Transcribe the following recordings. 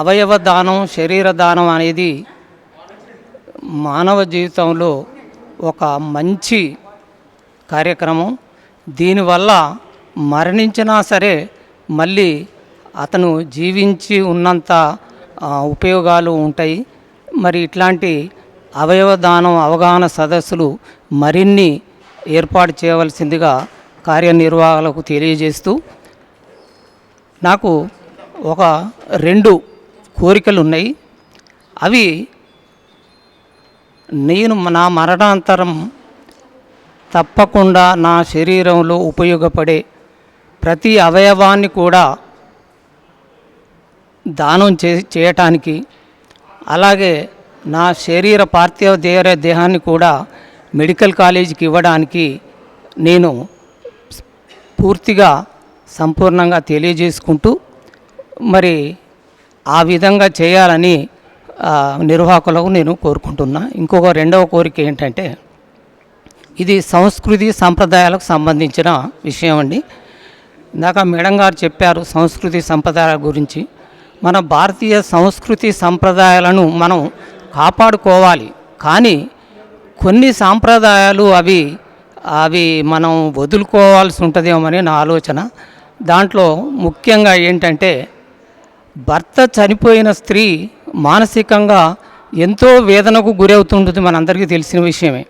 అవయవ దానం శరీర దానం అనేది మానవ జీవితంలో ఒక మంచి కార్యక్రమం. దీనివల్ల మరణించినా సరే మళ్ళీ అతను జీవించి ఉన్నంత ఉపయోగాలు ఉంటాయి. మరి ఇట్లాంటి అవయవ దానం అవగాహన సదస్సులు మరిన్ని ఏర్పాటు చేయవలసిందిగా కార్యనిర్వాహకులకు తెలియజేస్తూ నాకు ఒక రెండు కోరికలు ఉన్నాయి అవి నేను నా మరణాంతరం తప్పకుండా నా శరీరంలో ఉపయోగపడే ప్రతి అవయవాన్ని కూడా దానం చే చేయటానికి అలాగే నా శరీర పార్థివ దేహ దేహాన్ని కూడా మెడికల్ కాలేజీకి ఇవ్వడానికి నేను పూర్తిగా సంపూర్ణంగా తెలియజేసుకుంటూ మరి ఆ విధంగా చేయాలని నిర్వాహకులకు నేను కోరుకుంటున్నా. ఇంకొక రెండవ కోరిక ఏంటంటే ఇది సంస్కృతి సంప్రదాయాలకు సంబంధించిన విషయం అండి. ఇందాక మేడం గారు చెప్పారు సంస్కృతి సంప్రదాయాల గురించి. మన భారతీయ సంస్కృతి సంప్రదాయాలను మనం కాపాడుకోవాలి. కానీ కొన్ని సాంప్రదాయాలు అవి అవి మనం వదులుకోవాల్సి ఉంటుందేమోని నా ఆలోచన. దాంట్లో ముఖ్యంగా ఏంటంటే భర్త చనిపోయిన స్త్రీ మానసికంగా ఎంతో వేదనకు గురవుతుంటుంది మనందరికీ తెలిసిన విషయమే.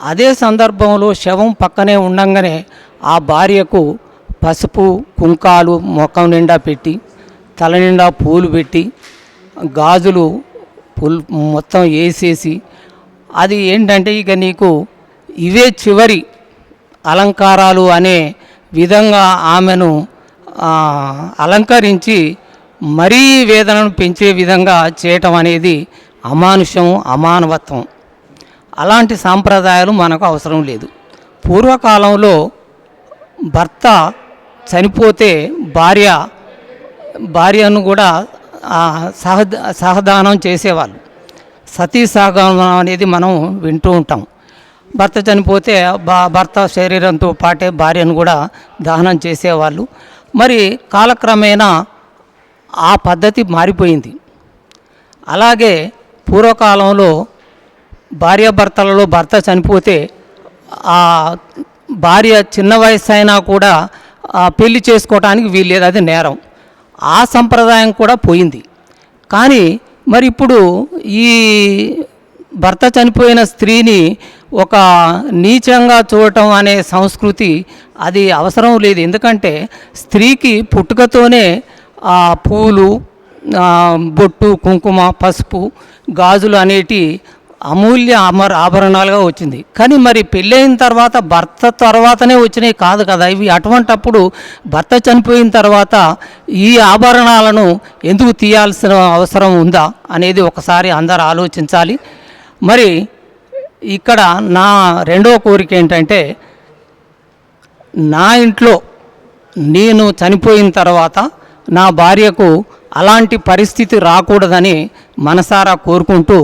అదే సందర్భంలో శవం పక్కనే ఉండగానే ఆ భార్యకు పసుపు కుంకాలు ముఖం నిండా పెట్టి తల నిండా పూలు పెట్టి గాజులు పుల్ మొత్తం వేసేసి అది ఏంటంటే ఇక నీకు ఇవే చివరి అలంకారాలు అనే విధంగా ఆమెను అలంకరించి మరీ వేదనను పెంచే విధంగా చేయటం అనేది అమానుషం అమానవత్వం. అలాంటి సాంప్రదాయాలు మనకు అవసరం లేదు. పూర్వకాలంలో భర్త చనిపోతే భార్య భార్యను కూడా సహ సహదానం చేసేవాళ్ళు. సతీ సహగమనం అనేది మనం వింటూ ఉంటాం. భర్త చనిపోతే భర్త శరీరంతో పాటే భార్యను కూడా దహనం చేసేవాళ్ళు. మరి కాలక్రమేణా ఆ పద్ధతి మారిపోయింది. అలాగే పూర్వకాలంలో భార్యాభర్తలలో భర్త చనిపోతే ఆ భార్య చిన్న వయసు అయినా కూడా పెళ్ళి చేసుకోవటానికి వీల్లేదు అది నేరం. ఆ సంప్రదాయం కూడా పోయింది. కానీ మరి ఇప్పుడు ఈ భర్త చనిపోయిన స్త్రీని ఒక నీచంగా చూడటం అనే సంస్కృతి అది అవసరం లేదు. ఎందుకంటే స్త్రీకి పుట్టుకతోనే పూలు బొట్టు కుంకుమ పసుపు గాజులు అనేటి అమూల్య అమర ఆభరణాలుగా వచ్చింది. కానీ మరి పెళ్ళైన తర్వాత భర్త తర్వాతనే వచ్చినాయి కాదు కదా. ఇవి అటువంటప్పుడు భర్త చనిపోయిన తర్వాత ఈ ఆభరణాలను ఎందుకు తీయాల్సిన అవసరం ఉందా అనేది ఒకసారి అందరు ఆలోచించాలి. మరి ఇక్కడ నా రెండో కోరిక ఏంటంటే నా ఇంట్లో నేను చనిపోయిన తర్వాత నా భార్యకు అలాంటి పరిస్థితి రాకూడదని మనసారా కోరుకుంటూ